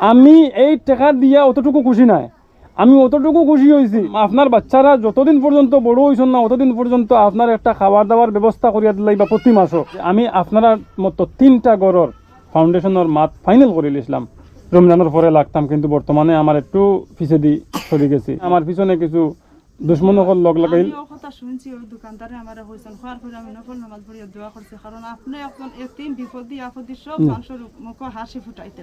আমি এই টাকা দিয়া অতটুকু খুশি নাই। আমি অতটুকু খুশি হয়েছি আপনার বাচ্চারা যতদিন পর্যন্ত বড় হয়েছেন না, অতদিন পর্যন্ত আপনার একটা খাবার দাবার ব্যবস্থা করিয়া দিলাই বা প্রতি মাসও। আমি আপনার মতো তিনটা গড়র ফাউন্ডেশনের মাত ফাইনাল করে লিছিলাম রমজানের পরে লাগতাম, কিন্তু বর্তমানে আমার একটু পিছে সরে গেছি। আমার পিছনে কিছু দুশ্মনসকল লগ লাগাইল শুনছি ওই দোকানদারে আমার হয়েছেন হওয়ার পরে আমি নফল নামাজ পড়িয়া দোয়া করছি কারণ আপনি একজন এতিম বিপদি আপদি সব মানুষের মুখে হাসি ফুটাইতে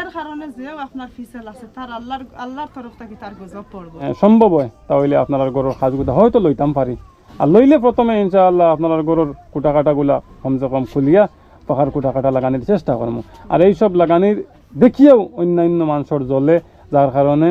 এর কারণে যেও আপনার ফিসেল আছে তার আল্লাহর আল্লাহর তরফ থেকে তার গজব পড়ব। হ্যাঁ, সম্ভব হয় তাহলে আপনার গরুর সাজগুলা হয়তো লইতাম পারি। আর লইলে প্রথমে ইনশাআল্লাহ আপনার গরুর কুটা কাটাগুলা কমসে কম খুলিয়া পাখার কুটা কাটা লাগানির চেষ্টা করব। আর এইসব লাগানির দেখিয়েও অন্যান্য মানুষের জ্বলে যার কারণে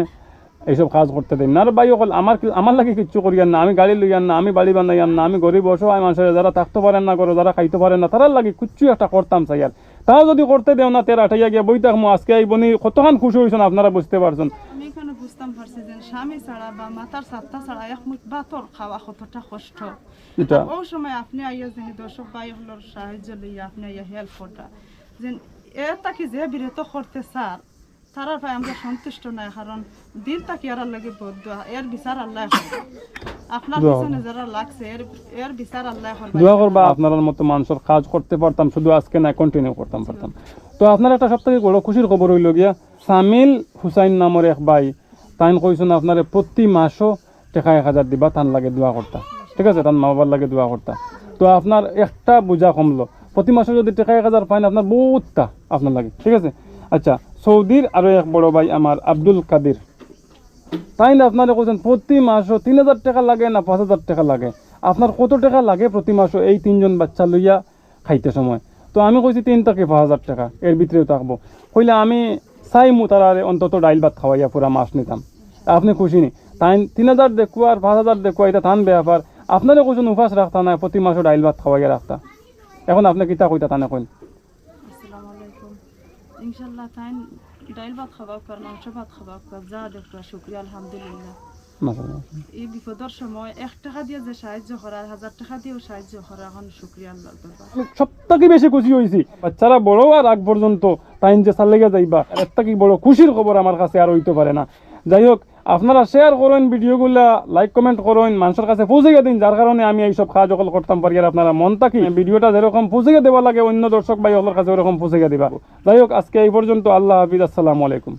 এইসব কাজ করতে দেন না ভাই অকল আমার কি- আমার লাগে কিচ্ছু করিয়ান না আমি গাড়ি লইয়ান না আমি বাড়ি বানাইয়ান না আমি গরিব অসহায় মানুষের যারা থাকতে পারেন না করো যারা খাইতে পারেন না তারার লাগে কিচ্ছু একটা করতাম চাই আর। তাও যদি করতে দেও না তের আঠাইয়া গিয়া বই থাকব আজকে এই বনি কতখান খুশি হয়েছেন আপনারা বুঝতে পারছেন। আমি বুঝতাম পারছি যে স্বামী ছাড়া বা মাতার সাতটা ছাড়া এক মুখ বাতর খাওয়া কতটা কষ্ট। এটা ওই সময় আপনি আইয়া যিনি দর্শক ভাই হলোর সাহায্য লইয়া আপনি আইয়া হেল্প করটা যে এ তাকে যে বিরত করতে স্যার তারা ভাই আমরা সন্তুষ্ট নাই কারণ দিন তাকে আর লাগে বদ্ধ? এর বিচার আল্লাহ আপনার পিছনে যারা লাগছে এর এর বিচার আল্লাহ করবে। দোয়া করবা আপনার মতো মানুষের কাজ করতে পারতাম শুধু আজকে না কন্টিনিউ করতাম পারতাম। তো আপনার একটা সব থেকে বড় খুশির খবর হইল গিয়া সামিল হুসাইন নামের এক ভাই তাইন কইছেন আপনার প্রতি মাসও টাকা এক হাজার দিবা তান লাগে দোয়া করতা। ঠিক আছে তার মা বাবার লাগে দোয়া করতা। তো আপনার একটা বোঝা কমলো প্রতি মাসে যদি টাকা এক হাজার পাইন আপনার বহুতটা আপনার লাগে। ঠিক আছে? আচ্ছা সৌদির আরও এক বড় ভাই আমার, আব্দুল কাদির। তাই না আপনারা কোথায় প্রতি মাসও তিন হাজার টাকা লাগে না পাঁচ হাজার টাকা লাগে? আপনার কত টাকা লাগে প্রতি মাসও? এই তিনজন বাচ্চা লইয়া খাইতে সময়। তো আমি কইছি, তিন থেকে পাঁচ হাজার টাকা, এর ভিতরেও থাকব কইলে আমি চাই চাইমু তারা অন্তত ডাইল ভাত খাওয়াইয়া পুরা মাস নিতাম। আপনি খুশি নি? তাই তিন হাজার দেখুয়া আর পাঁচ হাজার দেখুয়া এটা থান ব্যাপার। আপনারও কোথাও উপাস রাখতা না প্রতি মাসও ডাইল ভাত খাওয়াইয়া রাখতা। এখন আপনি কিতা কইতা তানে কইন? ইনশাআল্লাহ তাই ডাইল ভাত খাওয়া কর মাংস ভাত খাওয়া কর যা দেখো শুক্রিয়া আলহামদুলিল্লাহ। এই বিপদের সময় এক টাকা দিয়ে যে সাহায্য করা হাজার টাকা দিয়েও সাহায্য করা এখন শুক্রিয়া আল্লাহ সব থেকে বেশি খুশি হয়েছি। বাচ্চারা বড় আর আগ পর্যন্ত টাইম যে সার লেগে যাইবা এর থেকে বড় খুশির খবর আমার কাছে আর হইতে পারে না। যাই হোক আপনারা শেয়ার করেন ভিডিওগুলা লাইক কমেন্ট করেন, মানুষের কাছে পৌঁছে দিন, যার কারণে আমি এইসব কাজ অকল করতাম পারি আর আপনারা মন থাকি। ভিডিওটা যেরকম পৌঁছে দেওয়া লাগে, অন্য দর্শক ভাই ওদের কাছে ওরকম পৌঁছে দিবা। যাই হোক, আজকে এই পর্যন্ত, আল্লাহ হাফিজ, আসসালামু আলাইকুম।